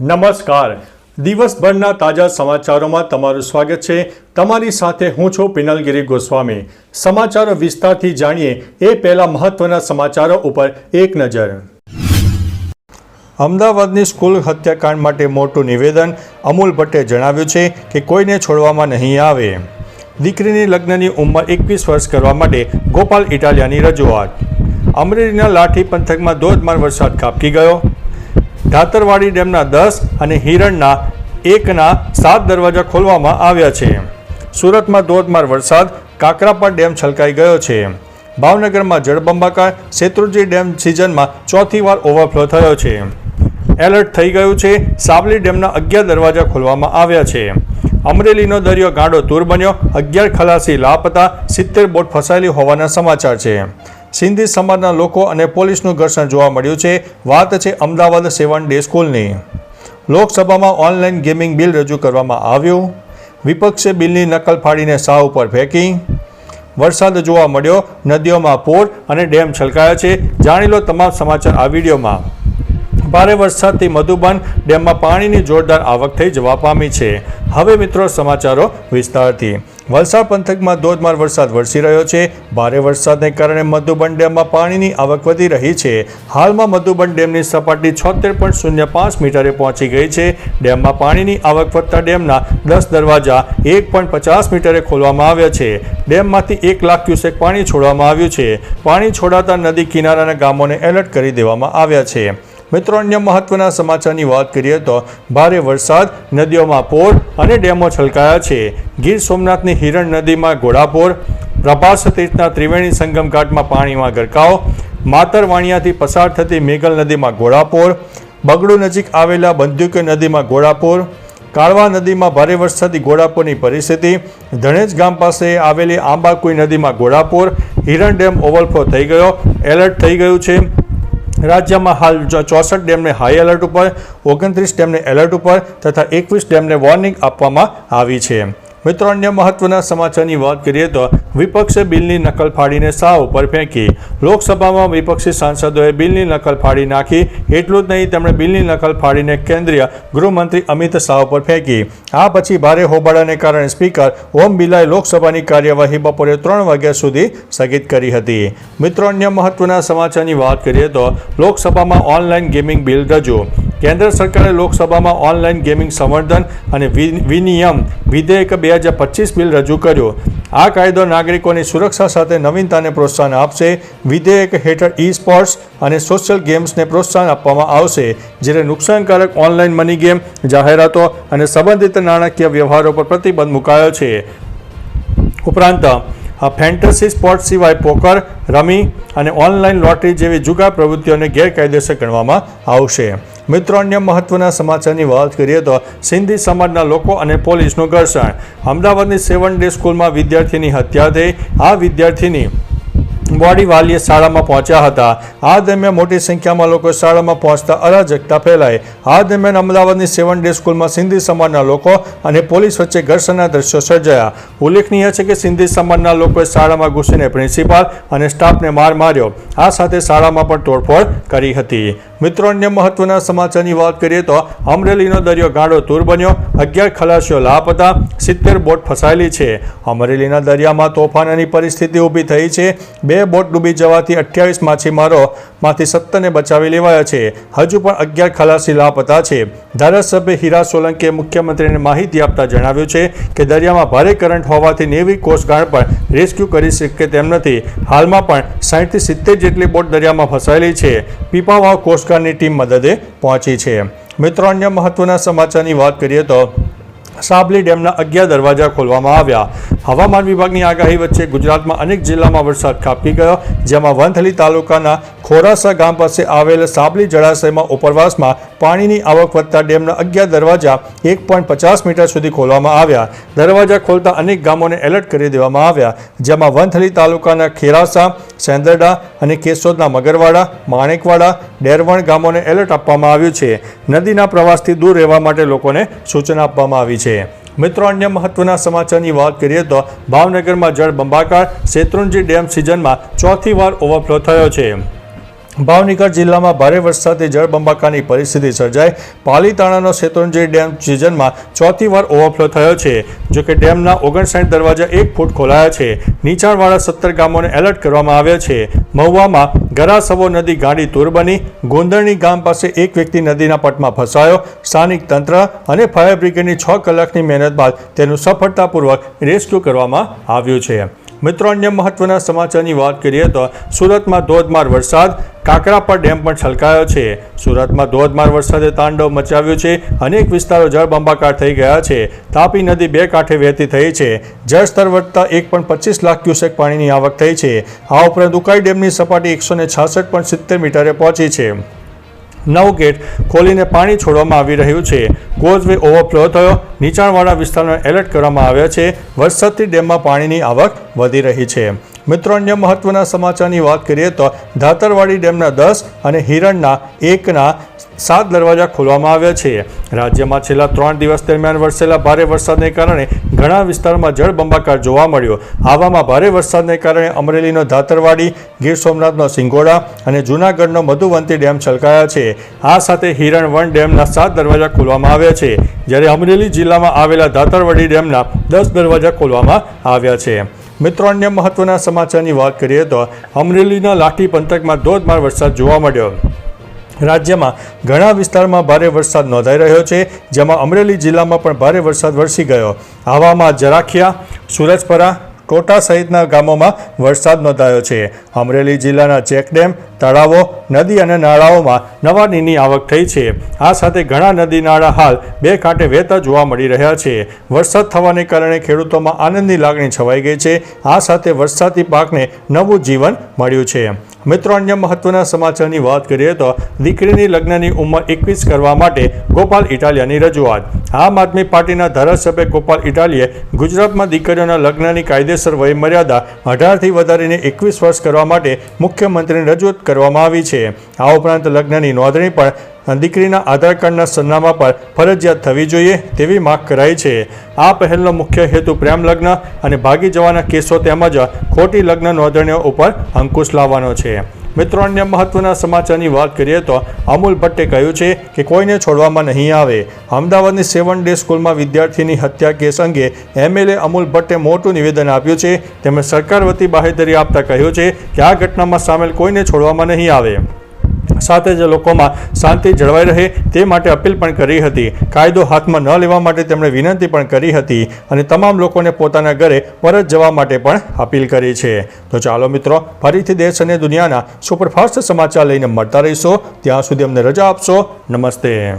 નમસ્કાર. દિવસભરના તાજા સમાચારોમાં તમારું સ્વાગત છે. તમારી સાથે હું છું પિનલગીરી ગોસ્વામી. સમાચારો વિસ્તારથી જાણીએ એ પહેલા મહત્વના સમાચારો ઉપર એક નજર. અમદાવાદની સ્કૂલ હત્યાકાંડ માટે મોટું નિવેદન અમૂલ ભટ્ટે જણાવ્યું છે કે કોઈને છોડવામાં નહીં આવે. દીકરીની લગ્નની ઉંમર એકવીસ વર્ષ કરવા માટે ગોપાલ ઇટાલિયાની રજૂઆત. અમરેલીના લાઠી પંથકમાં ધોધમાર વરસાદ કાપકી ગયો. ધાતરવાડી ડેમના દસ અને હિરણના એકના સાત દરવાજા ખોલવામાં આવ્યા છે. સુરતમાં ધોધમાર વરસાદ કાકરાપા ડેમ છલકાઈ ગયો છે. ભાવનગરમાં જળબંબાકાર, શેત્રુજી ડેમ સિઝનમાં ચોથી વાર ઓવરફ્લો થયો છે. એલર્ટ થઈ ગયું છે સાબલી ડેમના અગિયાર દરવાજા ખોલવામાં આવ્યા છે. અમરેલીનો દરિયો ગાંડો તૂર બન્યો, અગિયાર ખલાસી લાપતા સિત્તેર બોટ ફસાયેલી હોવાના સમાચાર છે. સિંધી સમાજના લોકો અને પોલીસનું ઘર્ષણ જોવા મળ્યું છે. વાત છે અમદાવાદ સેવન ડે સ્કૂલની. લોકસભામાં ઓનલાઈન ગેમિંગ બિલ રજૂ કરવામાં આવ્યું. વિપક્ષે બિલની નકલ ફાડીને સાવ ઉપર ફેંકી. વરસાદ જોવા મળ્યો, નદીઓમાં પૂર અને ડેમ છલકાયા છે. જાણી લો તમામ સમાચાર આ વિડીયોમાં. ભારે વરસાદથી મધુબન ડેમમાં પાણીની જોરદાર આવક થઈ જવા પામી છે. હવે મિત્રો સમાચારો વિસ્તારથી. વલસાડ પંથકમાં ધોધમાર વરસાદ વરસી રહ્યો છે. ભારે વરસાદને કારણે મધુબન ડેમમાં પાણીની આવક વધી રહી છે. હાલમાં મધુબન ડેમની સપાટી છોતેર પોઈન્ટ શૂન્ય પાંચ મીટરે પહોંચી ગઈ છે. ડેમમાં પાણીની આવક વધતા ડેમના દસ દરવાજા એક પોઈન્ટ પચાસ મીટરે ખોલવામાં આવ્યા છે. ડેમમાંથી એક લાખ ક્યુસેક પાણી છોડવામાં આવ્યું છે. પાણી છોડાતા નદી કિનારાના ગામોને એલર્ટ કરી દેવામાં આવ્યા છે. મિત્રો, અન્ય મહત્વના સમાચારની વાત કરીએ તો ભારે વરસાદ, નદીઓમાં પૂર અને ડેમો છલકાયા છે. ગીર સોમનાથની હિરણ નદીમાં ઘોડાપોર, પ્રભાસ તીર્થના ત્રિવેણી સંગમ ઘાટમાં પાણીમાં ગરકાવ, માતર વાણિયાથી પસાર થતી મેઘલ નદીમાં ઘોડાપોર, બગડુ નજીક આવેલા બંદુક નદીમાં ઘોડાપોર, કાળવા નદીમાં ભારે વરસાદી ઘોડાપોરની પરિસ્થિતિ, ધણેજ ગામ પાસે આવેલી આંબાકુઈ નદીમાં ઘોડાપોર, હિરણ ડેમ ઓવરફ્લો થઈ ગયો, એલર્ટ થઈ ગયું છે. રાજ્યમાં હાલ ચોસઠ ડેમને હાઈ એલર્ટ ઉપર, ઓગણત્રીસ ડેમને એલર્ટ ઉપર તથા એકવીસ ડેમને વોર્નિંગ આપવામાં આવી છે. મિત્રો, અન્ય મહત્વના સમાચારની વાત કરીએ તો વિપક્ષે બિલની નકલ ફાડીને શાહ ઉપર ફેંકી. લોકસભામાં વિપક્ષી સાંસદોએ બિલની નકલ ફાડી નાખી. એટલું જ નહીં, તેમણે બિલની નકલ ફાડીને કેન્દ્રીય ગૃહમંત્રી અમિત શાહ ઉપર ફેંકી. આ પછી ભારે હોબાળાને કારણે સ્પીકર ઓમ બિરલાએ લોકસભાની કાર્યવાહી બપોરે ત્રણ વાગ્યા સુધી સ્થગિત કરી હતી. મિત્રો, અન્ય મહત્વના સમાચારની વાત કરીએ તો લોકસભામાં ઓનલાઈન ગેમિંગ બિલ રજૂ. કેન્દ્ર સરકારે લોકસભામાં ઓનલાઈન ગેમિંગ સંવર્ધન અને વિનિયમ વિધેયક બે હજાર પચીસ બિલ રજૂ કર્યો. આ કાયદો નાગરિકોની સુરક્ષા સાથે નવીનતાને પ્રોત્સાહન આપશે, વિધેયક હેઠળ ઈ સ્પોર્ટ્સ અને સોશિયલ ગેમ્સને પ્રોત્સાહન આપવામાં આવશે, જ્યારે નુકસાનકારક ઓનલાઈન મની ગેમ જાહેરાતો અને સંબંધિત નાણાકીય વ્યવહારો પર પ્રતિબંધ મુકાયો છે. ઉપરાંત ફેન્ટસી સ્પોર્ટ સિવાય પોકર રમી અને ઓનલાઈન લોટરી જેવી જુગા પ્રવૃત્તિઓને ગેરકાયદેસર ગણવામાં આવશે. મિત્રો, અન્ય મહત્વના સમાચારની વાત કરીએ તો સિંધી સમાજના લોકો અને પોલીસનું ઘર્ષણ. અમદાવાદની સેવન ડે સ્કૂલમાં વિદ્યાર્થીની હત્યા થઈ. આ વિદ્યાર્થીની બોડી વાલીએ શાળામાં પહોંચ્યા હતા. આ દરમિયાન મોટી સંખ્યામાં લોકો શાળામાં પહોંચતા અરાજકતા ફેલાઈ. આ દરમિયાન અમદાવાદની સેવન ડે સ્કૂલમાં સિંધી સમાજના લોકો અને પોલીસ વચ્ચે ઘર્ષણના દ્રશ્યો સર્જાયા. ઉલ્લેખનીય છે કે સિંધી સમાજના લોકોએ શાળામાં ઘૂસીને પ્રિન્સિપાલ અને સ્ટાફને માર માર્યો. આ સાથે શાળામાં પણ તોડફોડ કરી હતી. મિત્રો, અન્ય મહત્વના સમાચારની વાત કરીએ તો અમરેલીનો દરિયો ગાળો તૂર બન્યો. અગિયાર ખલાસીઓ લાપતા સિત્તેર બોટ ફસાયેલી છે. અમરેલીના દરિયામાં તોફાનની પરિસ્થિતિ ઊભી થઈ છે. બે બોટ ડૂબી જવાથી અઠ્યાવીસ માછીમારોમાંથી સત્તરને બચાવી લેવાયા છે. હજુ પણ અગિયાર ખલાસી લાપતા છે. ધારાસભ્ય હીરા સોલંકીએ મુખ્યમંત્રીને માહિતી આપતા જણાવ્યું છે કે દરિયામાં ભારે કરંટ હોવાથી નેવી કોસ્ટગાર્ડ પણ રેસ્ક્યુ કરી શકે તેમ નથી. હાલમાં પણ સાહીઠથી સિત્તેર જેટલી બોટ દરિયામાં ફસાયેલી છે. પીપાવાવ કોસ્ટગાર્ડની ટીમ મદદે પહોંચી છે. મિત્રો, અન્ય મહત્વના સમાચારની વાત કરીએ તો સાબલી ડેમના અગિયાર દરવાજા ખોલવામાં આવ્યા. હવામાન વિભાગની આગાહી વચ્ચે ગુજરાતમાં અનેક જિલ્લામાં વરસાદ ખાબકી ગયો, જેમાં વંથલી તાલુકાના ખોરાસા ગામ પાસે આવેલ સાબલી જળાશયમાં ઉપરવાસમાં પાણીની આવક વધતા ડેમના અગિયાર દરવાજા એક પોઈન્ટ પચાસ મીટર સુધી ખોલવામાં આવ્યા. દરવાજા ખોલતા અનેક ગામોને એલર્ટ કરી દેવામાં આવ્યા, જેમાં વંથલી તાલુકાના ખેરાસા સેંદરડા અને કેશોદના મગરવાડા, માણેકવાડા, ડેરવણ ગામોને એલર્ટ આપવામાં આવ્યું છે. નદીના પ્રવાસથી દૂર રહેવા માટે લોકોને સૂચના આપવામાં આવી છે. મિત્રો, અન્ય મહત્વના સમાચારની વાત કરીએ તો ભાવનગરમાં જળ બંબાકાર શેત્રુંજી ડેમ સિઝનમાં ચોથી વાર ઓવરફ્લો થયો છે. ભાવનગર જિલ્લામાં ભારે વરસાદથી જળબંબાકારની પરિસ્થિતિ સર્જાઈ. પાલીતાણાનો શેત્રુંજી ડેમ સિઝનમાં ચોથી વાર ઓવરફ્લો થયો છે. જો કે ડેમના ઓગણસાઠ દરવાજા એક ફૂટ ખોલાયા છે. નીચાણવાળા સત્તર ગામોને એલર્ટ કરવામાં આવ્યા છે. મહુવામાં ગરાસવો નદી ગાડી તૂર બની. ગોંદરણી ગામ પાસે એક વ્યક્તિ નદીના પટમાં ફસાયો. સ્થાનિક તંત્ર અને ફાયર બ્રિગેડની છ કલાકની મહેનત બાદ તેનું સફળતાપૂર્વક રેસ્ક્યુ કરવામાં આવ્યું છે. મિત્રો, અન્ય મહત્વના સમાચારની વાત કરીએ તો સુરતમાં ધોધમાર વરસાદ. કાકરાપર ડેમ પણ છલકાયો છે. સુરતમાં ધોધમાર વરસાદે તાંડવ મચાવ્યું છે. અનેક વિસ્તારો જળબંબાકાર થઈ ગયા છે. તાપી નદી બે કાંઠે વહેતી થઈ છે. જળસ્તર વધતા એક પણ પચીસ લાખ ક્યુસેક પાણીની આવક થઈ છે. આ ઉપરાંત ઉકાઈ ડેમની સપાટી એકસો ને છાસઠ પણ સિત્તેર મીટરે પહોંચી છે. નવ ગેટ ખોલીને પાણી છોડવામાં આવી રહ્યું છે. કોઝવે ઓવરફ્લો થયો. નીચાણવાળા વિસ્તારોને એલર્ટ કરવામાં આવ્યા છે. વરસાદથી ડેમમાં પાણીની આવક વધી રહી છે. મિત્રો, અન્ય મહત્વના સમાચારની વાત કરીએ તો ધાતરવાડી ડેમના દસ અને હિરણના એકના સાત દરવાજા ખોલવામાં આવ્યા છે. રાજ્યમાં છેલ્લા ત્રણ દિવસ દરમિયાન વરસેલા ભારે વરસાદને કારણે ઘણા વિસ્તારમાં જળબંબાકાર જોવા મળ્યો. આવામાં ભારે વરસાદને કારણે અમરેલીનો ધાતરવાડી, ગીર સોમનાથનો સિંગોડા અને જૂનાગઢનો મધુવંતી ડેમ છલકાયા છે. આ સાથે હિરણ વન ડેમના સાત દરવાજા ખોલવામાં આવ્યા છે. જ્યારે અમરેલી જિલ્લામાં આવેલા ધાતરવાડી ડેમના દસ દરવાજા ખોલવામાં આવ્યા છે. મિત્રો, અન્ય મહત્વના સમાચારની વાત કરીએ તો અમરેલીના લાઠી પંથકમાં ધોધમાર વરસાદ જોવા મળ્યો. રાજ્યમાં ઘણા વિસ્તારમાં ભારે વરસાદ નોંધાઈ રહ્યો છે, જેમાં અમરેલી જિલ્લામાં પણ ભારે વરસાદ વરસી ગયો. આવામાં જરાખિયા, સુરજપરા ટોટા સહિતના ગામોમાં વરસાદ નોંધાયો છે. અમરેલી જિલ્લાના ચેકડેમ, તળાવો, નદી અને નાળાઓમાં નવા નીની આવક થઈ છે. આ સાથે ઘણા નદી નાળા હાલ બે કાંઠે વહેતા જોવા મળી રહ્યા છે. વરસાદ થવાને કારણે ખેડૂતોમાં આનંદની લાગણી છવાઈ ગઈ છે. આ સાથે વરસાદી પાકને નવું જીવન મળ્યું છે. મિત્રો, અન્ય મહત્વના સમાચારની વાત કરીએ તો દીકરીની લગ્નની ઉંમર એકવીસ કરવા માટે ગોપાલ ઇટાલિયાની રજૂઆત. આમ આદમી પાર્ટીના ધારાસભ્ય ગોપાલ ઇટાલીએ ગુજરાતમાં દીકરીઓના લગ્નની કાયદેસર વયમર્યાદા અઢારથી વધારીને એકવીસ વર્ષ કરવા માટે મુખ્યમંત્રીને રજૂઆત કરવામાં આવી છે. આ ઉપરાંત લગ્નની નોંધણી પણ દીકરીના આધાર કાર્ડના સરનામા પર ફરજિયાત થવી જોઈએ તેવી માગ કરાઈ છે. આ પહેલનો મુખ્ય હેતુ પ્રેમ લગ્ન અને ભાગી જવાના કેસો તેમજ ખોટી લગ્ન નોંધણીઓ ઉપર અંકુશ લાવવાનો છે. મિત્રો, અન્ય મહત્વના સમાચારની વાત કરીએ તો અમૂલ ભટ્ટે કહ્યું છે કે કોઈને છોડવામાં નહીં આવે. અમદાવાદની સેવન ડે સ્કૂલમાં વિદ્યાર્થીની હત્યા કેસ અંગે એમએલએ અમૂલ ભટ્ટે મોટું નિવેદન આપ્યું છે. તેમણે સરકાર વતી બાહેધરી આપતા કહ્યું છે કે આ ઘટનામાં સામેલ કોઈને છોડવામાં નહીં આવે. સાથે જ લોકોમાં શાંતિ જળવાઈ રહે તે માટે અપીલ પણ કરી હતી. કાયદો હાથમાં ન લેવા માટે તેમણે વિનંતી પણ કરી હતી અને તમામ લોકોને પોતાના ઘરે પરત જવા માટે પણ અપીલ કરી છે. તો ચાલો મિત્રો, ફરીથી દેશ અને દુનિયાના સુપરફાસ્ટ સમાચાર લઈને મળતા રહીશો. ત્યાં સુધી અમને રજા આપશો. નમસ્તે.